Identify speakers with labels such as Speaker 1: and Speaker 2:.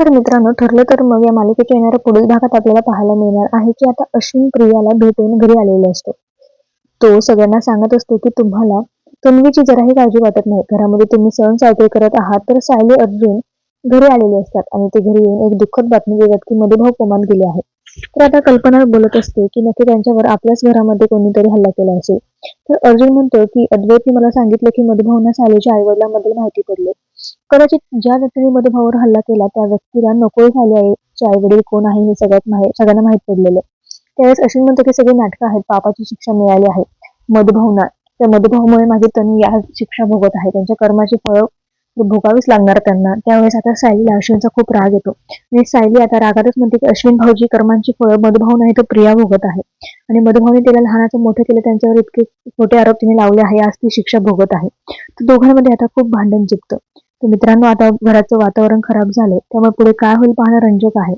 Speaker 1: तर मित्रांनो ठरलं तर मग या मालिकेच्या येणाऱ्या पुढील भागात आपल्याला पाहायला मिळणार आहे की आता अश्विन प्रियाला भेटून घरी आलेला असतो. तो सगळ्यांना सांगत असतो की तुम्हाला तन्वीची जराही काळजी वाटत नाही. घरामध्ये तुम्ही सण साजरे करत आहात तर सायली अर्जुन घरी आलेले असतात आणि ते घरी येऊन एक दुःखद बातमी देतात की मधुभाऊ कोमात गेले आहे. तर आता कल्पना बोलत असते की नक्की त्यांच्यावर आपल्याच घरामध्ये कोणीतरी हल्ला केला असेल. तर अर्जुन म्हणतो की अद्वैतने मला सांगितलं की मधुभावना सायलीच्या आईवडिलांबद्दल माहिती पडली. कदाचित ज्या व्यक्तीने मधुभावर हल्ला केला त्या व्यक्तीला नको झाले आहे आई वडील कोण आहे हे सगळ्यात माहिती सगळ्यांना माहीत पडलेलं. त्यावेळेस अश्विन म्हणतो की सगळी नाटकं आहेत पापाची शिक्षा मिळाली आहे. मधुभावना त्या मधुभावामुळे माझी तनी या शिक्षा भोगत आहे. त्यांच्या कर्माची फळं भोगावीच लागणार त्यांना. त्यावेळेस आता सायलीला अश्विनचा खूप राग येतो. आणि सायली आता रागातच म्हणते की अश्विन भाऊजी कर्मांची फळं मधुभाव नाही तर प्रिया भोगत आहे. आणि मधुभावने तिला लहानाचं मोठं केलं त्यांच्यावर इतके खोटे आरोप तिने लावले आहे आज ती शिक्षा भोगत आहे. तर दोघांमध्ये आता खूप भांडण जिंकतं तर मित्रांनो आता घराचं वातावरण खराब झालंय. त्यामुळे पुढे काय होईल पाहणं रंजक आहे.